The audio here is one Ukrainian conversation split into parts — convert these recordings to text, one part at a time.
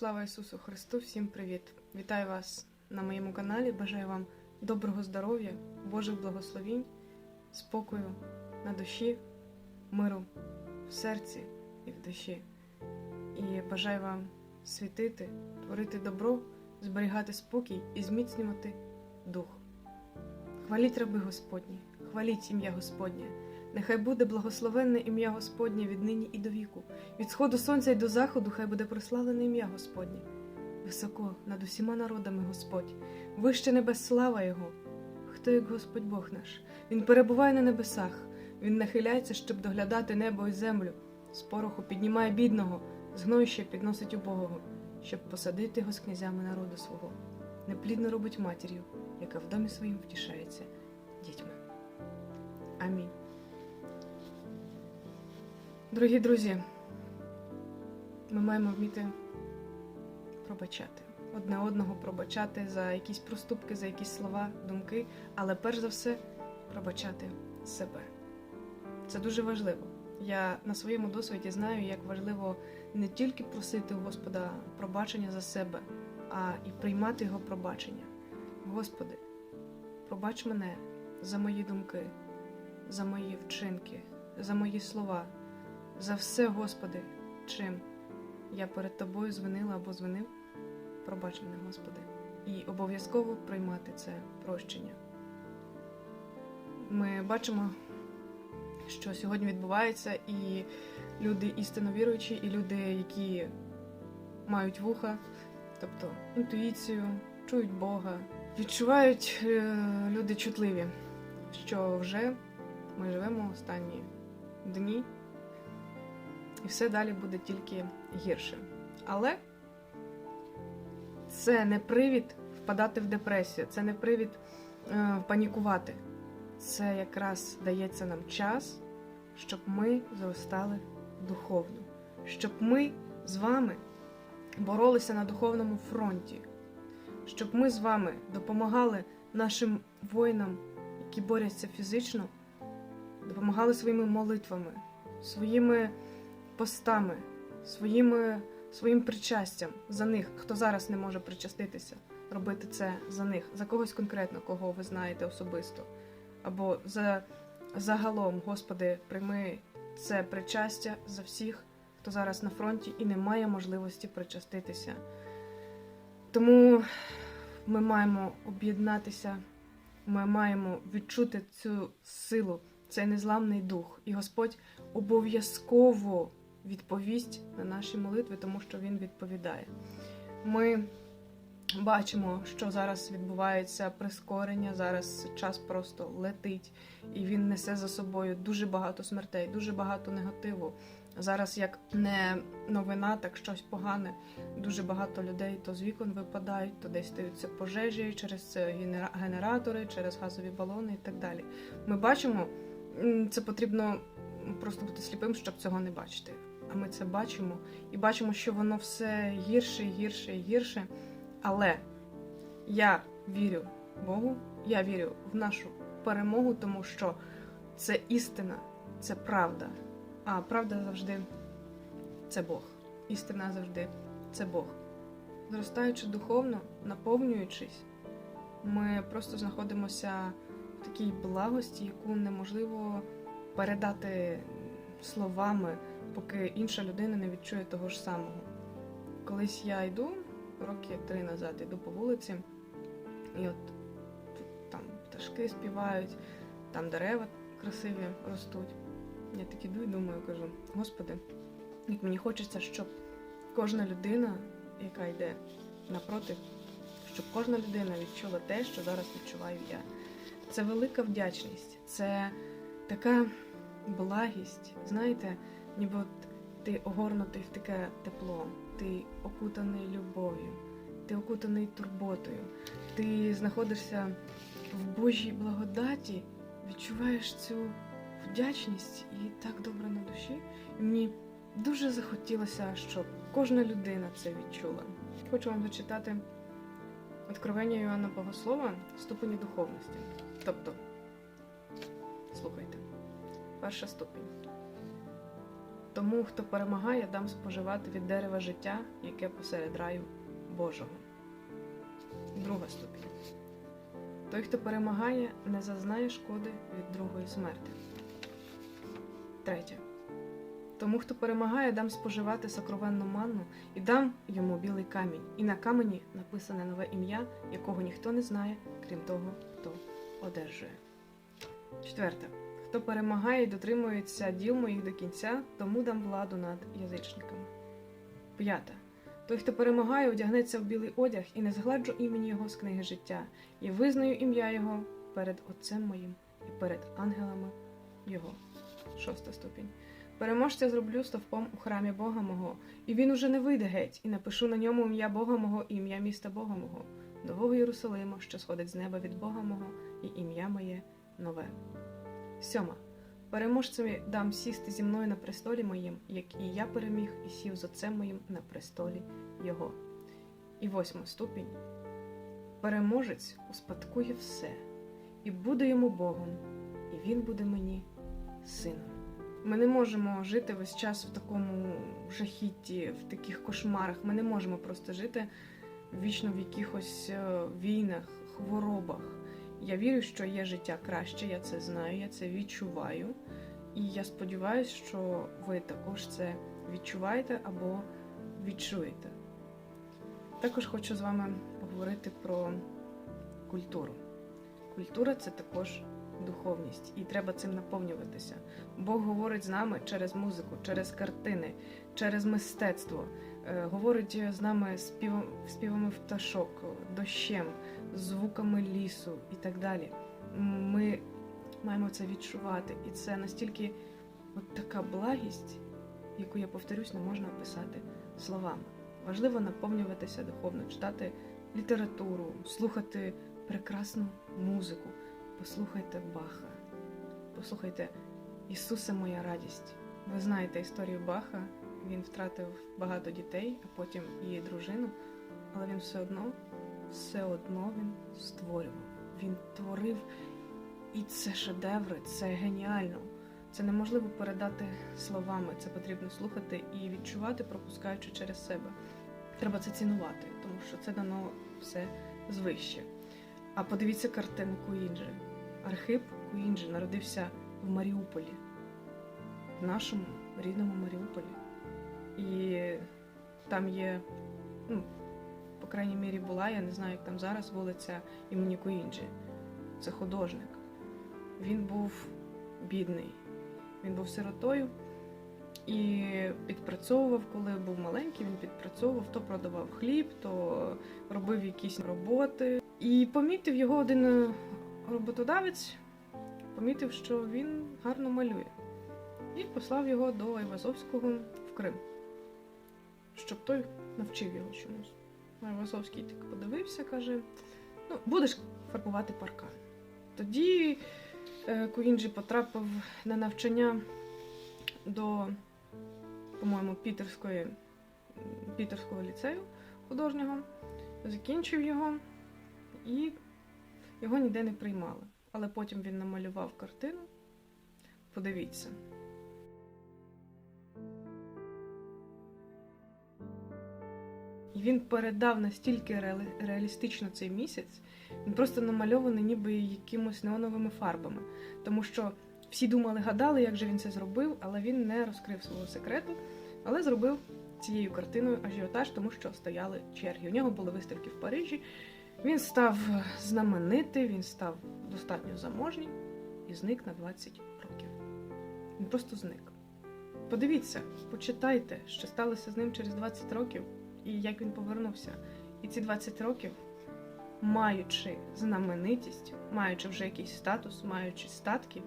Слава Ісусу Христу! Всім привіт! Вітаю вас на моєму каналі. Бажаю вам доброго здоров'я, Божих благословінь, спокою на душі, миру в серці і в душі. І бажаю вам світити, творити добро, зберігати спокій і зміцнювати дух. Хваліть раби Господні, хваліть ім'я Господнє. Нехай буде благословенне ім'я Господнє від нині і до віку. Від сходу сонця й до заходу хай буде прославлене ім'я Господнє. Високо над усіма народами Господь, вище небес слава Його. Хто як Господь Бог наш? Він перебуває на небесах, Він нахиляється, щоб доглядати небо і землю. З пороху піднімає бідного, з гнойща підносить убогого, щоб посадити його з князями народу свого. Неплідно робить матір'ю, яка в домі своїм втішається дітьми. Амінь. Дорогі друзі, ми маємо вміти пробачати. Одне одного пробачати за якісь проступки, за якісь слова, думки, але перш за все пробачати себе. Це дуже важливо. Я на своєму досвіді знаю, як важливо не тільки просити у Господа пробачення за себе, а і приймати його пробачення. Господи, пробач мене за мої думки, за мої вчинки, за мої слова, за все, Господи, чим я перед Тобою звинила або звинив, пробач мене, Господи, і обов'язково приймати це прощення. Ми бачимо, що сьогодні відбувається, і люди істинно віруючі, і люди, які мають вуха, тобто інтуїцію, чують Бога, відчувають е, люди чутливі, що вже ми живемо останні дні, і все далі буде тільки гірше. Але це не привід впадати в депресію, це не привід е, панікувати. Це якраз дається нам час, щоб ми зростали духовно, щоб ми з вами боролися на духовному фронті, щоб ми з вами допомагали нашим воїнам, які борються фізично, допомагали своїми молитвами, своїми постами, своїми, своїм причастям за них, хто зараз не може причаститися, робити це за них, за когось конкретно, кого ви знаєте особисто. Або за загалом, Господи, прийми це причастя за всіх, хто зараз на фронті і не має можливості причаститися. Тому ми маємо об'єднатися, ми маємо відчути цю силу, цей незламний дух. І Господь обов'язково відповість на наші молитви, тому що Він відповідає. Ми бачимо, що зараз відбувається прискорення, зараз час просто летить, і він несе за собою дуже багато смертей, дуже багато негативу. Зараз як не новина, так щось погане. Дуже багато людей то з вікон випадають, то десь стаються пожежі через генератори, через газові балони і так далі. Ми бачимо, це потрібно просто бути сліпим, щоб цього не бачити. А ми це бачимо і бачимо, що воно все гірше, гірше і гірше. Але я вірю Богу, я вірю в нашу перемогу, тому що це істина, це правда. А правда завжди це Бог. Істина завжди це Бог. Зростаючи духовно, наповнюючись, ми просто знаходимося в такій благості, яку неможливо передати словами, поки інша людина не відчує того ж самого. Колись я йду, роки три назад йду по вулиці, і от там пташки співають, там дерева красиві ростуть. Я так іду і думаю, кажу, Господи, як мені хочеться, щоб кожна людина, яка йде напроти, щоб кожна людина відчула те, що зараз відчуваю я. Це велика вдячність, це така благість. Знаєте, ніби от ти огорнутий в таке тепло, ти окутаний любов'ю, ти окутаний турботою, ти знаходишся в Божій благодаті, відчуваєш цю вдячність і так добре на душі. І мені дуже захотілося, щоб кожна людина це відчула. Хочу вам зачитати Откровення Йоанна Богослова ступені духовності. Тобто, слухайте, перша ступінь. Тому, хто перемагає, дам споживати від дерева життя, яке посеред раю Божого. Друга ступінь. Той, хто перемагає, не зазнає шкоди від другої смерти. Третє. Тому, хто перемагає, дам споживати сокровенну манну і дам йому білий камінь. І на камені написане нове ім'я, якого ніхто не знає, крім того, хто одержує. Четверте. Хто перемагає і дотримується діл моїх до кінця, тому дам владу над язичниками. П'яте. Той, хто перемагає, одягнеться в білий одяг і не згладжу імені його з книги життя, і визнаю ім'я його перед Отцем моїм і перед ангелами його. Шоста ступінь. Переможця зроблю стовпом у храмі Бога мого, і він уже не вийде геть, і напишу на ньому ім'я Бога мого і ім'я міста Бога мого, нового Єрусалима, що сходить з неба від Бога мого, і ім'я моє нове. Сьома. Переможцеві дам сісти зі мною на престолі моїм, як і я переміг і сів з отцем моїм на престолі його. І восьма ступінь. Переможець успадкує все, і буде йому Богом, і він буде мені сином. Ми не можемо жити весь час в такому жахітті, в таких кошмарах. Ми не можемо просто жити вічно в якихось е, війнах, хворобах. Я вірю, що є життя краще, я це знаю, я це відчуваю. І я сподіваюся, що ви також це відчуваєте або відчуєте. Також хочу з вами поговорити про культуру. Культура це також духовність, і треба цим наповнюватися. Бог говорить з нами через музику, через картини, через мистецтво, говорить з нами співом, співами пташок, дощем, звуками лісу і так далі. Ми маємо це відчувати, і це настільки от така благість, яку я повторюсь, не можна описати словами. Важливо наповнюватися духовно, читати літературу, слухати прекрасну музику. Послухайте Баха, послухайте Ісусе, моя радість. Ви знаєте історію Баха. Він втратив багато дітей, а потім і дружину, але він все одно, все одно він створював. Він творив, і це шедеври, це геніально. Це неможливо передати словами. Це потрібно слухати і відчувати, пропускаючи через себе. Треба це цінувати, тому що це дано все звище. А подивіться картину Куінджи. Архип Куінджи народився в Маріуполі, в нашому рідному Маріуполі. І там є, ну, по крайній мірі, була, я не знаю, як там зараз вулиця імені Куінджі. Це художник. Він був бідний, він був сиротою і підпрацьовував, коли був маленький, він підпрацьовував, то продавав хліб, то робив якісь роботи. І помітив його один е, роботодавець, помітив, що він гарно малює. І послав його до Айвазовського в Крим, щоб той навчив його чомусь. Айвазовський так подивився, каже: ну, будеш фарбувати паркан. Тоді е, Куінджі потрапив на навчання до, по-моєму, Пітерської, Пітерського ліцею художнього, закінчив його і його ніде не приймали. Але потім він намалював картину. Подивіться. І він передав настільки реали- реалістично цей місяць, він просто намальований ніби якимось неоновими фарбами. Тому що всі думали, гадали, як же він це зробив, але він не розкрив свого секрету, але зробив цією картиною ажіотаж, тому що стояли черги. У нього були виставки в Парижі. Він став знаменитий, він став достатньо заможній і зник на 20 років. Він просто зник. Подивіться, почитайте, що сталося з ним через 20 років і як він повернувся. І ці 20 років, маючи знаменитість, маючи вже якийсь статус, маючи статки,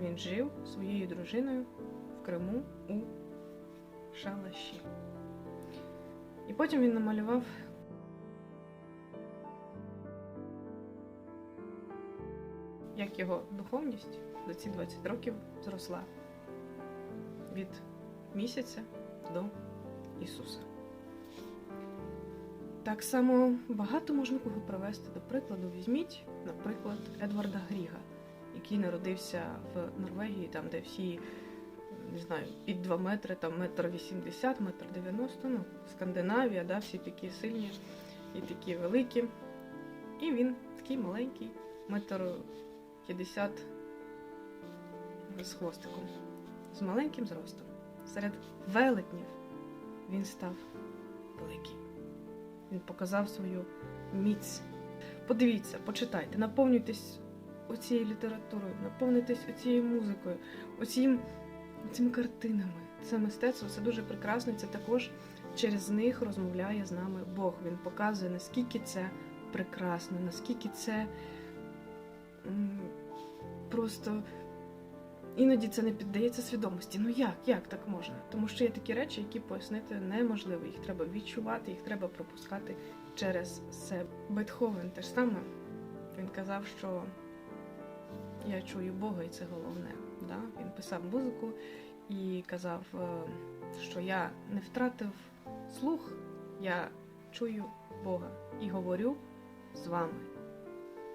він жив своєю дружиною в Криму у шалаші. І потім він намалював як його духовність за ці 20 років зросла від місяця до Ісуса. Так само багато можна кого привести до прикладу. Візьміть, наприклад, Едварда Гріга, який народився в Норвегії, там, де всі не знаю, під 2 метри, там метр 80, метр 90, ну, Скандинавія, да, всі такі сильні і такі великі. І він такий маленький, метр 50 з хвостиком, з маленьким зростом. Серед велетнів він став великий. Він показав свою міць. Подивіться, почитайте, наповнюйтесь оцією літературою, наповнюйтесь оцією музикою, оцією, цими картинами. Це мистецтво, це дуже прекрасно. Це також через них розмовляє з нами Бог. Він показує, наскільки це прекрасно, наскільки це просто іноді це не піддається свідомості. Ну як? Як так можна? Тому що є такі речі, які пояснити неможливо. Їх треба відчувати, їх треба пропускати через себе. Бетховен теж саме. Він казав, що я чую Бога, і це головне. Да? Він писав музику і казав, е, що я не втратив слух, я чую Бога і говорю з вами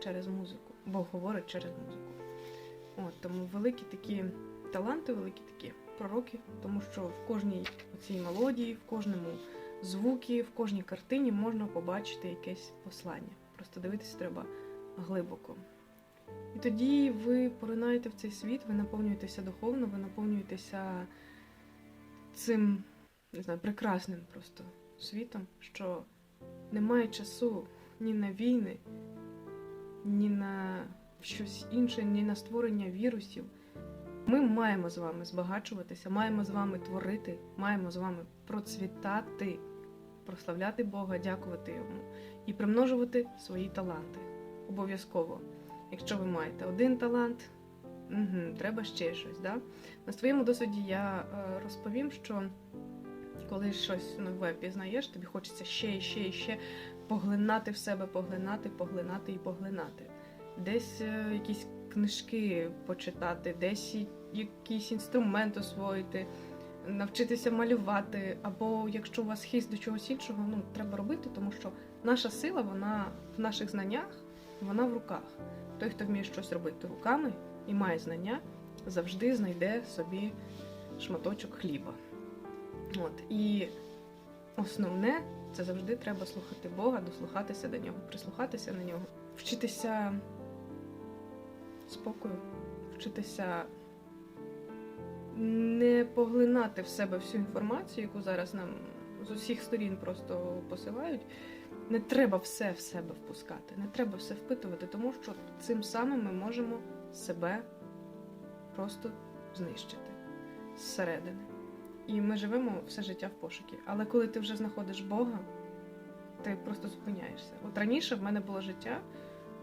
через музику. Бог говорить через музику. От, тому великі такі таланти, великі такі пророки, тому що в кожній цій мелодії, в кожному звукі, в кожній картині можна побачити якесь послання. Просто дивитися треба глибоко. І тоді ви поринаєте в цей світ, ви наповнюєтеся духовно, ви наповнюєтеся цим, не знаю, прекрасним просто світом, що немає часу ні на війни, ні на щось інше, ні на створення вірусів. Ми маємо з вами збагачуватися, маємо з вами творити, маємо з вами процвітати, прославляти Бога, дякувати Йому і примножувати свої таланти. Обов'язково. Якщо ви маєте один талант, угу, треба ще щось. Да? На своєму досвіді я е, розповім, що коли щось нове пізнаєш, тобі хочеться ще і ще і ще поглинати в себе, поглинати, поглинати і поглинати. Десь е, якісь книжки почитати, десь якийсь інструмент освоїти, навчитися малювати, або якщо у вас хист до чогось іншого, ну треба робити, тому що наша сила, вона в наших знаннях, вона в руках. Той, хто вміє щось робити руками і має знання, завжди знайде собі шматочок хліба. От і основне це завжди треба слухати Бога, дослухатися до нього, прислухатися на нього, вчитися спокою, вчитися не поглинати в себе всю інформацію, яку зараз нам з усіх сторін просто посилають. Не треба все в себе впускати, не треба все впитувати, тому що цим самим ми можемо себе просто знищити зсередини. І ми живемо все життя в пошукі. Але коли ти вже знаходиш Бога, ти просто зупиняєшся. От раніше в мене було життя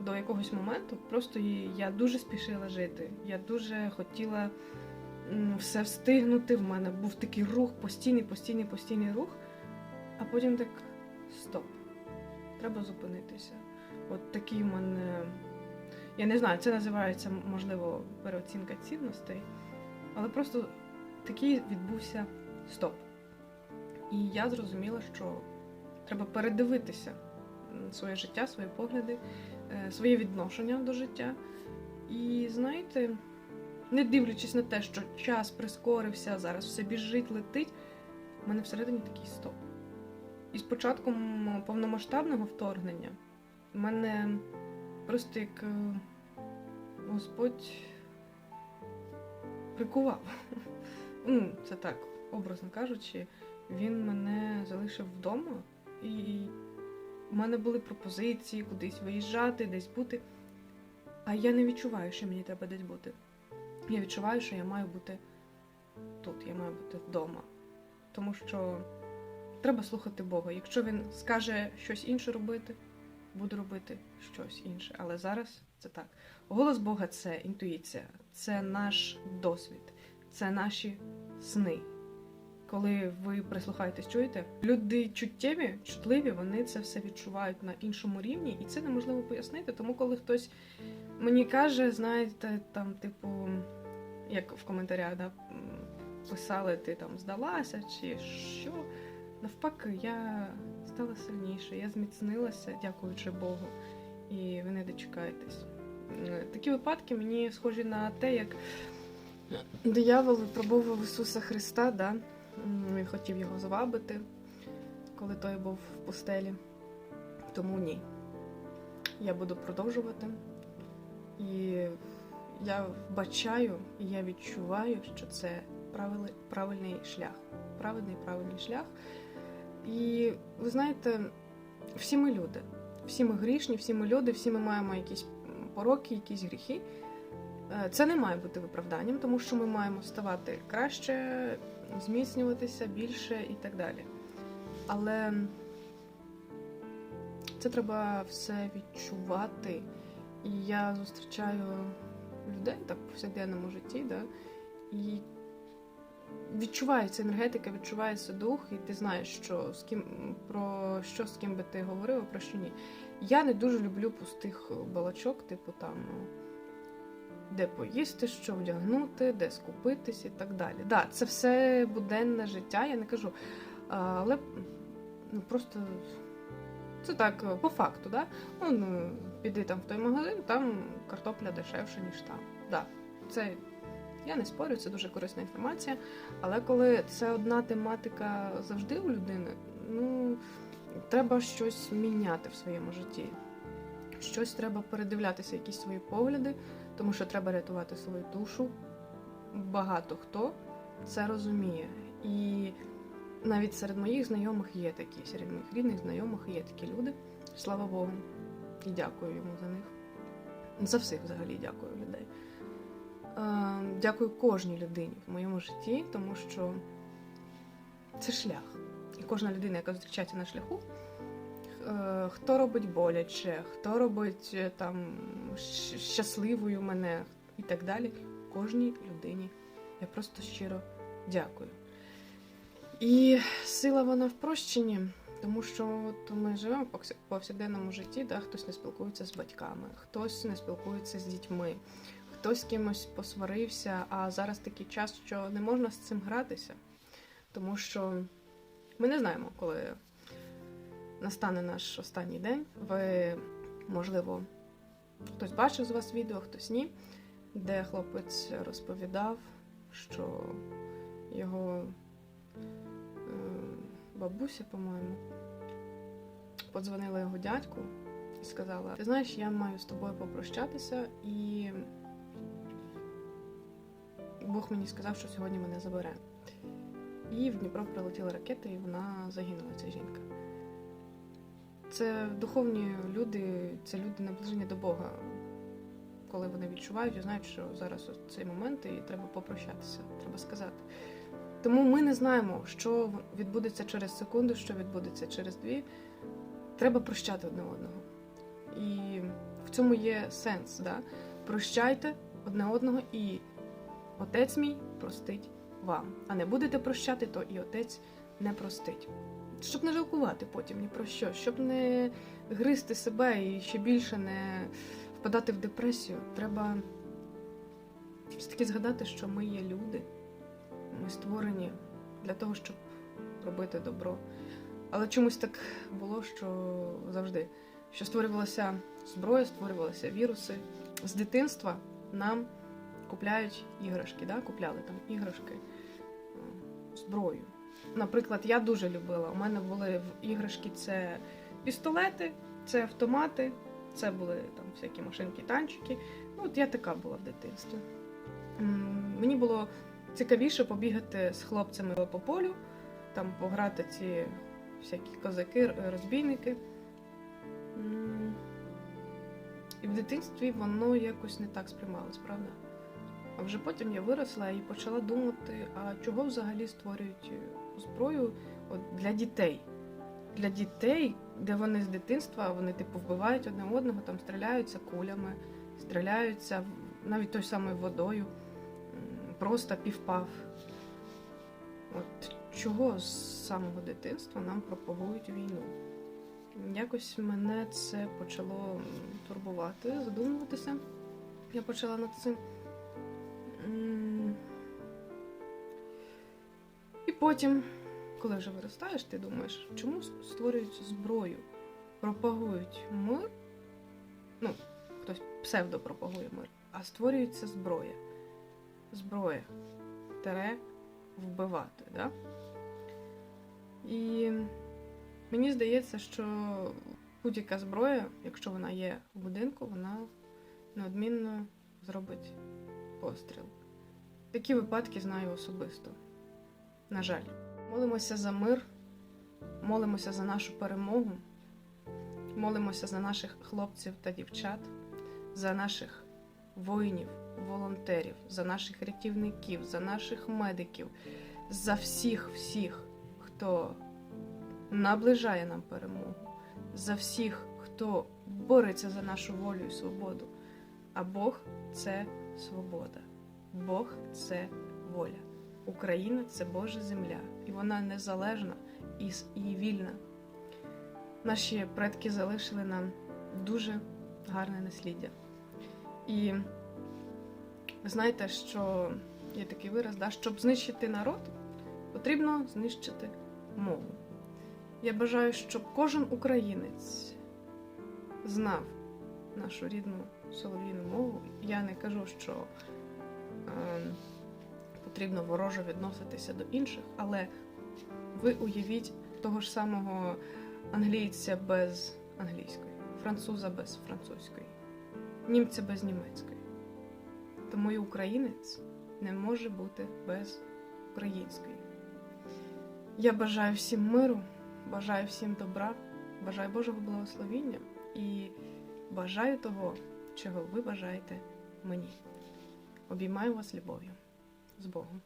до якогось моменту, просто я дуже спішила жити. Я дуже хотіла все встигнути. В мене був такий рух, постійний, постійний, постійний рух. А потім так стоп. Треба зупинитися. От такий в мене. Я не знаю, це називається, можливо, переоцінка цінностей, але просто такий відбувся стоп. І я зрозуміла, що треба передивитися своє життя, свої погляди, е, своє відношення до життя. І знаєте, не дивлячись на те, що час прискорився, зараз все біжить, летить, в мене всередині такий стоп. І з початком повномасштабного вторгнення в мене просто як е, Господь прикував. Ну, це так, образно кажучи, він мене залишив вдома, і в мене були пропозиції кудись виїжджати, десь бути. А я не відчуваю, що мені треба десь бути. Я відчуваю, що я маю бути тут, я маю бути вдома. Тому що треба слухати Бога. Якщо він скаже щось інше робити, буду робити щось інше. Але зараз це так. Голос Бога це інтуїція, це наш досвід, це наші сни. Коли ви прислухаєтесь, чуєте, люди чуттєві, чутливі, вони це все відчувають на іншому рівні, і це неможливо пояснити. Тому, коли хтось мені каже, знаєте, там, типу, як в коментарях да, писали, ти там здалася чи що, навпаки, я стала сильніше, я зміцнилася, дякуючи Богу, і ви не дочекаєтесь. Е, Такі випадки мені схожі на те, як Диявол випробовував Ісуса Христа, да? Він хотів його звабити, коли той був в пустелі. Тому ні. Я буду продовжувати. І я вбачаю і я відчуваю, що це правили- правильний шлях. Правильний правильний шлях. І ви знаєте, всі ми люди, всі ми грішні, всі ми люди, всі ми маємо якісь пороки, якісь гріхи. Е, Це не має бути виправданням, тому що ми маємо ставати краще, зміцнюватися більше і так далі. Але це треба все відчувати. І я зустрічаю людей так в повсякденному житті, да, і відчувається енергетика, відчувається дух, і ти знаєш, що з ким про що з ким би ти говорив, а про що ні. Я не дуже люблю пустих балачок, типу там де поїсти, що вдягнути, де скупитись і так далі. Да, це все буденне життя, я не кажу. Але ну, просто це так по факту, да? Ну, ну, піди там в той магазин, там картопля дешевша, ніж там. Да, це я не спорю, це дуже корисна інформація. Але коли це одна тематика завжди у людини, ну треба щось міняти в своєму житті. Щось треба передивлятися, якісь свої погляди, тому що треба рятувати свою душу. Багато хто це розуміє. І навіть серед моїх знайомих є такі, серед моїх рідних знайомих є такі люди. Слава Богу. І дякую йому за них. За всіх взагалі дякую людей. Е, Дякую кожній людині в моєму житті, тому що це шлях. І кожна людина, яка зустрічається на шляху, хто робить боляче, хто робить е, там щасливою мене і так далі. Кожній людині я просто щиро дякую. І сила вона в прощенні, тому що от ми живемо в повсякденному житті, да? хтось не спілкується з батьками, хтось не спілкується з дітьми, хтось з кимось посварився, а зараз такий час, що не можна з цим гратися, тому що ми не знаємо, коли настане наш останній день. Ви, можливо, хтось бачив з вас відео, хтось ні, де хлопець розповідав, що його е, бабуся, по-моєму, подзвонила його дядьку і сказала: Ти знаєш, я маю з тобою попрощатися, і Бог мені сказав, що сьогодні мене забере. І в Дніпро прилетіла ракета, і вона загинула, ця жінка. Це духовні люди, це люди наближені до Бога, коли вони відчувають і знають, що зараз цей момент і треба попрощатися, треба сказати. Тому ми не знаємо, що відбудеться через секунду, що відбудеться через дві. Треба прощати одне одного. І в цьому є сенс. Да? Прощайте одне одного, і отець мій простить вам. А не будете прощати, то і отець не простить. Щоб не жалкувати потім ні про що, щоб не гризти себе і ще більше не впадати в депресію, треба все-таки згадати, що ми є люди. Ми створені для того, щоб робити добро. Але чомусь так було, що завжди, що створювалася зброя, створювалися віруси. З дитинства нам купляють іграшки, да? купляли там іграшки, зброю. Наприклад, я дуже любила. У мене були іграшки це пістолети, це автомати, це були там всякі машинки, танчики. Ну, от я така була в дитинстві. Мені було цікавіше побігати з хлопцями по полю, там пограти ці всякі козаки, розбійники. І в дитинстві воно якось не так сприймалось, правда? А вже потім я виросла і почала думати, а чого взагалі створюють е, зброю от, для дітей? Для дітей, де вони з дитинства, вони типу вбивають одне одного, там стріляються кулями, стріляються навіть той самою водою, просто півпав. От чого з самого дитинства нам пропагують війну? Якось мене це почало турбувати, задумуватися. Я почала над цим. Потім, коли вже виростаєш, ти думаєш, чому створюють зброю, пропагують мир, ну, хтось псевдо пропагує мир, а створюється зброя. зброя. Тере вбивати. Да? І мені здається, що будь-яка зброя, якщо вона є в будинку, вона неодмінно зробить постріл. Такі випадки знаю особисто. На жаль, молимося за мир, молимося за нашу перемогу, молимося за наших хлопців та дівчат, за наших воїнів, волонтерів, за наших рятівників, за наших медиків, за всіх, всіх, хто наближає нам перемогу, за всіх, хто бореться за нашу волю і свободу. А Бог це свобода. Бог це воля. Україна це Божа земля, і вона незалежна і, вільна. Наші предки залишили нам дуже гарне насліддя. І ви знаєте, що є такий вираз, да? щоб знищити народ, потрібно знищити мову. Я бажаю, щоб кожен українець знав нашу рідну солов'їну мову. Я не кажу, що е, потрібно вороже відноситися до інших, але ви уявіть того ж самого англійця без англійської, француза без французької, німця без німецької. Тому і українець не може бути без української. Я бажаю всім миру, бажаю всім добра, бажаю Божого благословіння і бажаю того, чого ви бажаєте мені. Обіймаю вас любов'ю з Богом.